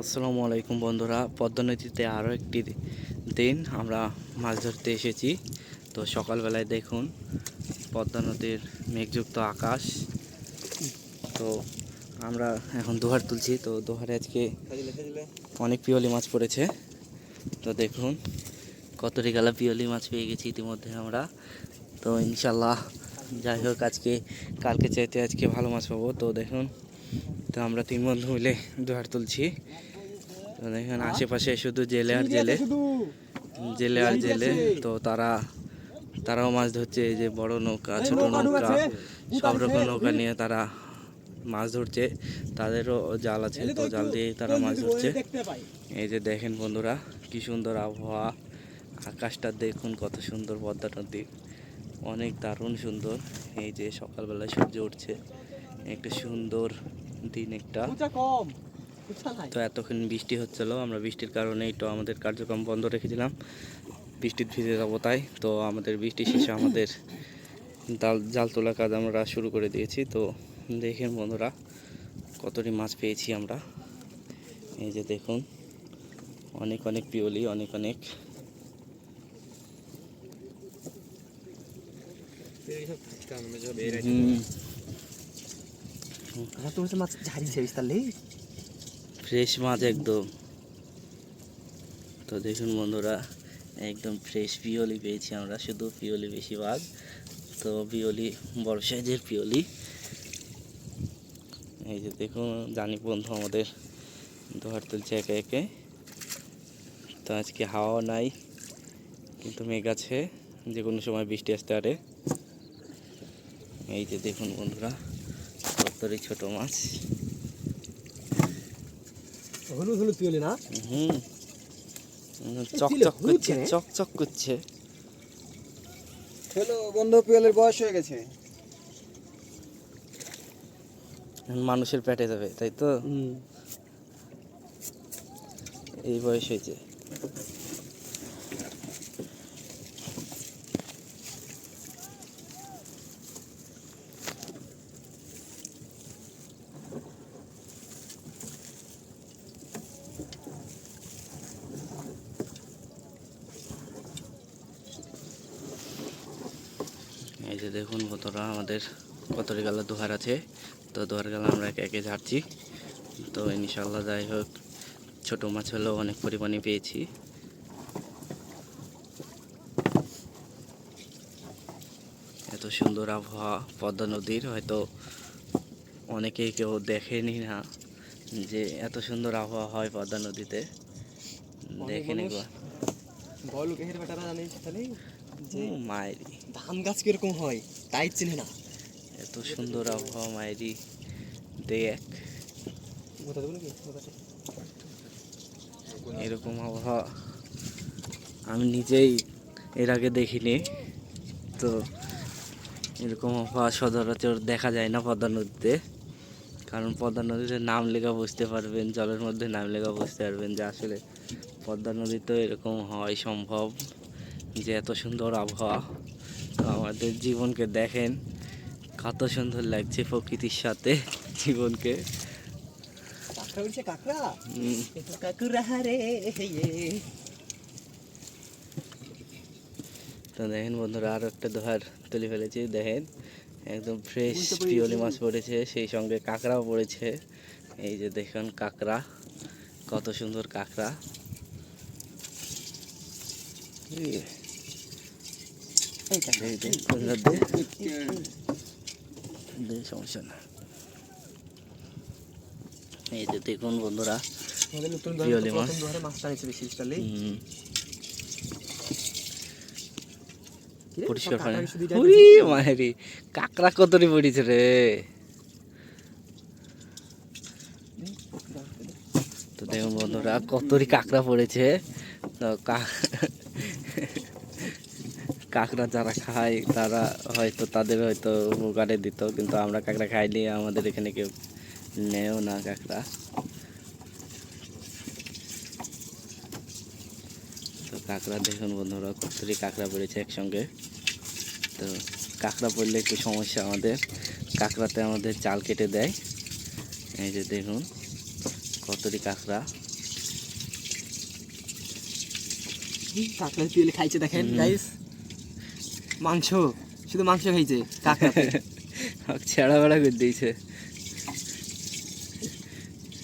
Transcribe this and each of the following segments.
আসসালামু আলাইকুম বন্ধুরা পদ্মা নদীতে আরও একটি দিন আমরা মাছ ধরতে এসেছি। তো সকালবেলায় দেখুন পদ্মা নদীর মেঘযুক্ত আকাশ। তো আমরা এখন দোহার তুলছি, তো দোহারে আজকে অনেক পিওলি মাছ পড়েছে। তো দেখুন, কত রেগালা পিওলি মাছ পেয়ে গেছি ইতিমধ্যে আমরা। তো ইনশাল্লাহ যাই হোক, আজকে, কালকে চাইতে আজকে ভালো মাছ পাবো। তো দেখুন তো আমরা তিন বন্ধু মিলে দোহার তুলছি। তো দেখুন আশেপাশে শুধু জেলে আর জেলে। জেলে আর জেলে। তো তারা তারাও মাছ ধরছে এই যে বড় নৌকা ছোট নৌকা সব রকম নৌকা নিয়ে তারা মাছ ধরছে। তাদেরও জাল আছে তো জাল দিয়ে তারা মাছ ধরছে। এই যে দেখেন বন্ধুরা কি সুন্দর আবহাওয়া। আকাশটা দেখুন কত সুন্দর পদ্মা নদী। অনেক দারুণ সুন্দর। এই যে সকালবেলা সূর্য উঠছে একটা সুন্দর দিন একটা। কম তো এতক্ষণ বৃষ্টি হচ্ছিল আমরা বৃষ্টির কারণে একটু আমাদের কার্যক্রম বন্ধ রেখেছিলাম। বৃষ্টির ভিজে যাব তাই তো আমাদের বৃষ্টি শেষে আমাদের জাল জাল তোলা কাজ আমরা শুরু করে দিয়েছি। তো দেখেন বন্ধুরা কতটি মাছ পেয়েছি আমরা। এই যে দেখুন অনেক অনেক পিওলি অনেক অনেক। হুম, আমার মাছ ফ্রেশ মাছ একদম। তো দেখুন বন্ধুরা, একদম ফ্রেশ পিওলি পেয়েছি আমরা, শুধু পিওলি বেশিরভাগ তো পিওলি, বড় সাইজের পিওলি। এই যে দেখুন, জানি বন্ধু আমাদের দোহার তুলছে একে একে। তো আজকে হাওয়া নাই, কিন্তু মেঘ আছে যে কোনো সময় বৃষ্টি আসতে পারে। এই যে দেখুন বন্ধুরা। কতরি ছোট মাছ। হলুদ হলুদ পিওলি না? হুম। চক ছিল, চক হলুদ করছে কেনে? চক চক করছে। হ্যালো বন্ধু পিয়ালের বয়স হয়ে গেছে। মানুষের পেটে যাবে তাই তো? হুম। এই বয়স হয়েছে। এই যে দেখুন কতটা আমাদের কতটি গালা? দোহার আছে। তো দোহার গালা আমরা একে একে ঝাড়ছি। তো ইনশাল্লাহ যাই হোক ছোটো মাছ হলেও অনেক পরিমাণে পেয়েছি। এত সুন্দর আবহাওয়া পদ্মা নদীর হয়তো অনেকেই কেউ দেখেনি না যে এত সুন্দর আবহাওয়া হয় পদ্মা নদীতে। দেখেন যে মায়েরি। ধান গাছ কীরকম হয় তাই চিনে না। এত সুন্দর আবহাওয়া মায়েরি। দেখ? এরকম আবহাওয়া আমি নিজেই এর আগে দেখিনি। তো এরকম আবহাওয়া সচরাচর দেখা যায় না পদ্মা নদীতে। কারণ পদ্মা নদীতে নাম লেখা বুঝতে পারবেন জলের মধ্যে নাম লেখা বুঝতে পারবেন যে আসলে পদ্মা নদীতেও এরকম হয় সম্ভব। যে এত সুন্দর আবহাওয়া। তো আমাদের জীবনকে দেখেন কত সুন্দর লাগছে প্রকৃতির সাথে জীবনকে। তো দেখেন বন্ধুরা আরও একটা দোহার তুলে ফেলেছি। দেখেন একদম ফ্রেশ পিওলি মাছ পড়েছে সেই সঙ্গে কাঁকড়াও পড়েছে। এই যে দেখুন কাঁকড়া কত সুন্দর কাঁকড়া এই, এই কাঁকড়া এই, দে, বন্ধুরা, দে। দে, সমস্যা না এই যে দেখুন বন্ধুরা কাঁকড়া পড়েছে রে তো দেখুন বন্ধুরা কতরি কাঁকড়া পড়েছে। তো কাঁকড়া যারা খায় তারা হয়তো তাদের হয়তো উপকারে দিত কিন্তু আমরা কাঁকড়া খাইনি আমাদের এখানে কেউ নেও না কাঁকড়া। তো কাঁকড়া দেখুন বন্ধুরা কতরি কাঁকড়া পড়েছে একসঙ্গে। তো কাঁকড়া পড়লে একটু সমস্যা আমাদের। কাঁকড়াতে আমাদের চাল কেটে দেয়। এই যে দেখুন কতটি কাঁকড়া। কাঁকড়া খাইছে দেখেন গাইস মাংস শুধু মাংস খাইছে কাঁকড়া ছেঁড়া বেড়া করে দিয়েছে।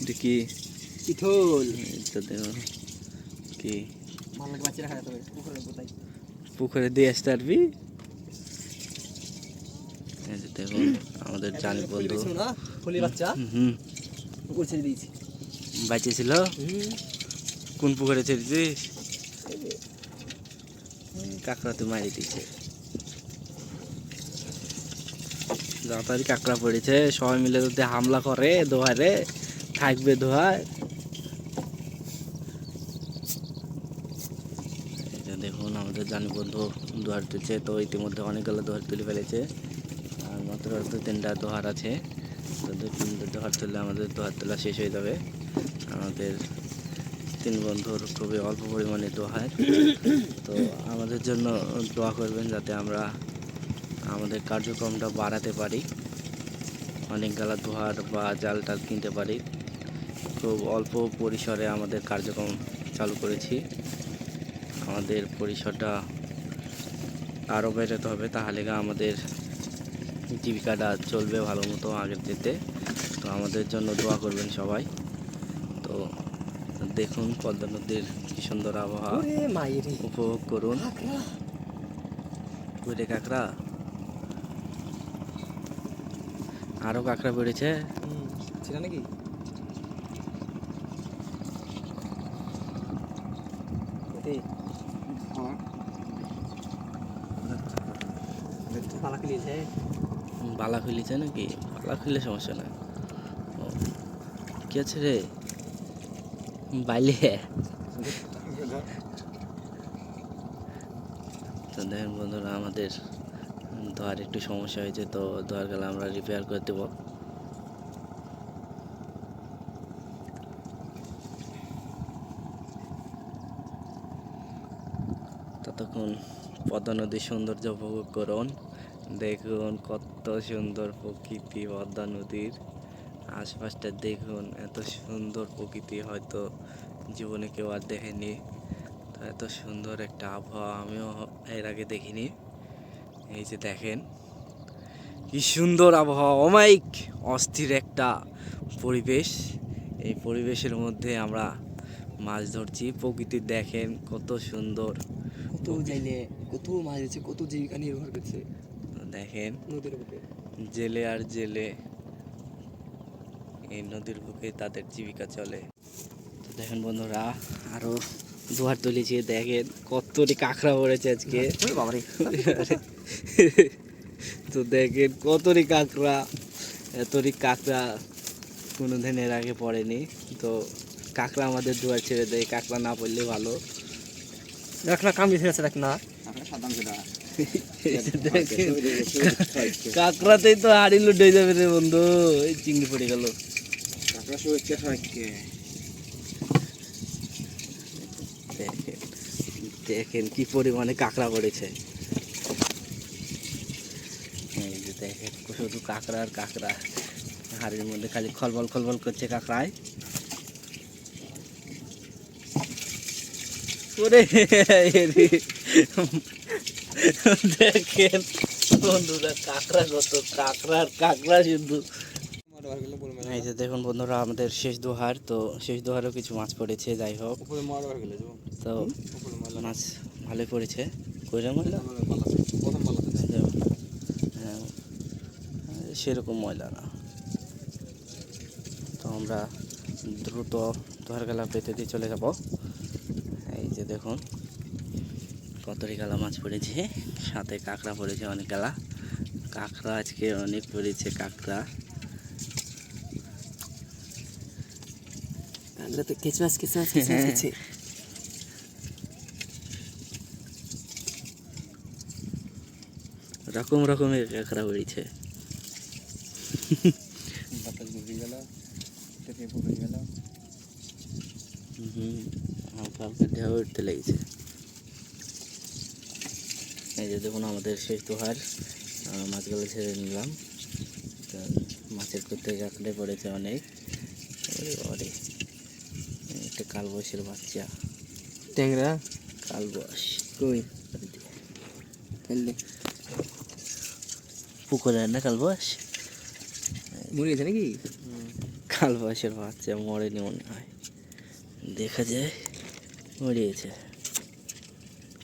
এটা কি? পিঠোল এটা দেখো কি? খাওয়া তবে পুকুরে দিয়ে আসতে পারবি? দেখুন আমাদের জানি বন্ধু বাচ্চা? হুম পুকুর ছেড়ে দিয়েছি। বাইচে ছিল? কোন পুকুরে ছেড়েছিস কাঁকড়া তো মারি দিছে যতই কাঁকড়া পড়েছে। সবাই মিলে যদি হামলা করে দোহারে, থাকবে দোহায়। দেখুন, আমাদের জানি বন্ধু দোহার তুলছে তো ইতিমধ্যে অনেকগুলো দোহার তুলে ফেলেছে। আর মাত্র দু তিনটা দোহার আছে। তো দু তিনটা দোহার তুললে আমাদের দোহার তোলা শেষ হয়ে যাবে। আমাদের তিন বন্ধুর খুবই অল্প পরিমাণে দোহার। তো আমাদের জন্য দোয়া করবেন যাতে আমরা আমাদের কার্যক্রমটা বাড়াতে পারি। অনেক গালা দোহার বা জাল টাল কিনতে পারি। খুব অল্প পরিসরে আমাদের কার্যক্রম চালু করেছি। আমাদের পরিসরটা আরও বেরোতে হবে তাহলে গা আমাদের জীবিকাটা চলবে ভালো মতো আগের যেতে তো আমাদের জন্য দোয়া করবেন সবাই। তো দেখুন পদ্মা নদীর কি সুন্দর আবহাওয়া। উপভোগ করুন। কাঁকড়া। বুড়ে কাঁকড়া বেড়েছে। ছিল নাকি? খুলিয়েছে। বালা খুলিছে নাকি? বালা খুললে সমস্যা না। কি আছে রে? বাইলে। তো দেখেন বন্ধুরা আমাদের ধোয়ার একটু সমস্যা হয়েছে, তো ধোয়ার গেলে আমরা রিপেয়ার করে দেবো। ততক্ষণ পদ্মা নদীর সৌন্দর্য উপভোগ করুন। দেখুন কত সুন্দর প্রকৃতি পদ্মা নদীর আশপাশটা দেখুন, এত সুন্দর প্রকৃতি হয়তো জীবনে কেউ আর দেখেনি। তো এত সুন্দর একটা আবহাওয়া, আমিও এর আগে দেখিনি। এই যে দেখেন কি সুন্দর আবহাওয়া। অমাইক অস্থির একটা পরিবেশ। এই পরিবেশের মধ্যে আমরা মাছ ধরছি। প্রকৃতি দেখেন কত সুন্দর। কত যাইলে কত মাছ আছে কত জীবিকা নির্ভর করছে। দেখেন নদীর বুকে। জেলে আর জেলে এই নদীর বুকে তাদের জীবিকা চলে। তো দেখেন বন্ধুরা আরও দুয়ার তুলেছি দেখেন কতটি কাঁকড়া পড়েছে আজকে। বাবারে। তো দেখেন কতটি কাঁকড়া এতটি কাঁকড়া কোনো দিন এর আগে পড়েনি। তো কাঁকড়া আমাদের দুয়ার ছেড়ে দেয় কাঁকড়া না পড়লে ভালো। না কামড়ি ফেলেছে দেখ না। কাঁকড়াতেই তো হাড়ি লুট যাবে রে বন্ধু এই চিংড়ি পড়ে গেল। দেখেন কি পরিমাণে কাঁকড়া পড়েছে এই যে দেখেন শুধু কাঁকড়া আর কাঁকড়া। হাড়ির মধ্যে খালি খলবল খলবল করছে কাঁকড়ায়। ওরে দেখেন বন্ধুরা কাঁকড়া কত কাঁকড়া আর কাঁকড়া শুধু। এই যে দেখুন বন্ধুরা আমাদের শেষ দোহার। তো শেষ দোহারও কিছু মাছ পড়েছে যাই হোক। তো মাছ ভালোই পড়েছে। কইরা আমাদের পালা প্রথম পালাতে হ্যাঁ সেরকম ময়লা না। তো আমরা দ্রুত দোহার গেলা পেতে দিয়ে চলে যাব। এই যে দেখুন কতরি গালা মাছ পড়েছে সাথে কাঁকড়া পড়েছে অনেক গালা। কাঁকড়া আজকে অনেক পড়েছে কাঁকড়া। আছে রকম রকমের কাঁকড়া পড়েছে। বাতাস বুঝে গেল থেকে পুকুরে গেল। হুম হালকা হালকা ঢেউ উঠতে লেগেছে। এই যে দেখুন আমাদের শেষ দোহার মাছগুলো ছেড়ে নিলাম। তো মাছের করতে কাঁকড়ে পড়েছে অনেক। ওরে। একটা কালবয়সের বাচ্চা। ট্যাংরা? কালবয়স কই? ফেললে পুকুরে না কালবয়স? মরে গেছে নাকি? কাল বয়সের বাচ্চা মরেনি মনে হয়। দেখা যায় মরিয়েছে।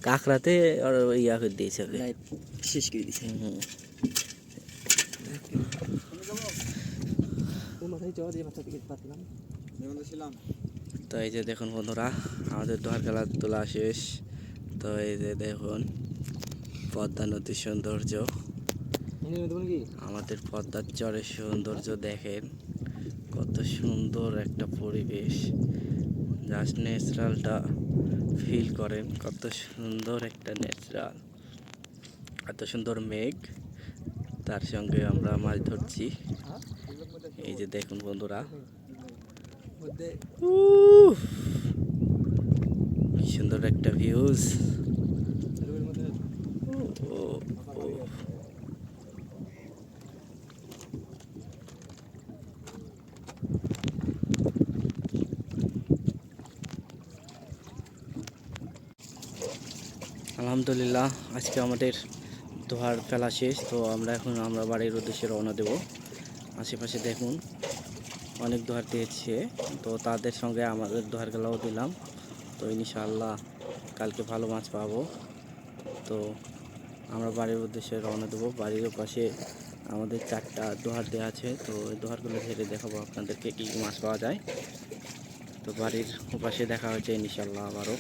কাঁকড়াতে আর ওই ইয়া করে দিয়েছে ওকে। শেষ করে দিয়েছে। হুম। তো এই যে দেখুন বন্ধুরা আমাদের দোহার খেলা তোলা শেষ। তো এই যে দেখুন পদ্মা নদীর সৌন্দর্য। আমাদের পদ্মার চরের সৌন্দর্য দেখেন কত সুন্দর একটা পরিবেশ। জাস্ট ন্যাচারালটা ফিল করেন কত সুন্দর একটা ন্যাচারাল এত সুন্দর মেঘ তার সঙ্গে আমরা মাছ ধরছি। এই যে দেখুন বন্ধুরা। কি সুন্দর একটা ভিউজ আলহামদুলিল্লাহ, আজকে আমাদের দোহার ফেলা শেষ, তো আমরা এখন আমরা বাড়ির উদ্দেশ্যে রওনা দেব। আশেপাশে দেখুন, অনেক দোহার দিয়েছে তো তাদের সঙ্গে আমাদের দোহার খেলাও দিলাম। তো ইনশাআল্লাহ কালকে ভালো মাছ পাবো। তো আমরা বাড়ির উদ্দেশ্যে রওনা দেবো। বাড়ির পাশে আমাদের চারটা দোহার দেওয়া আছে, তো ওই দোহারগুলো ঘেরে দেখাবো আপনাদেরকে কী মাছ পাওয়া যায়। তো বাড়ির পাশে দেখা হচ্ছে ইনশাল্লাহ আবারও।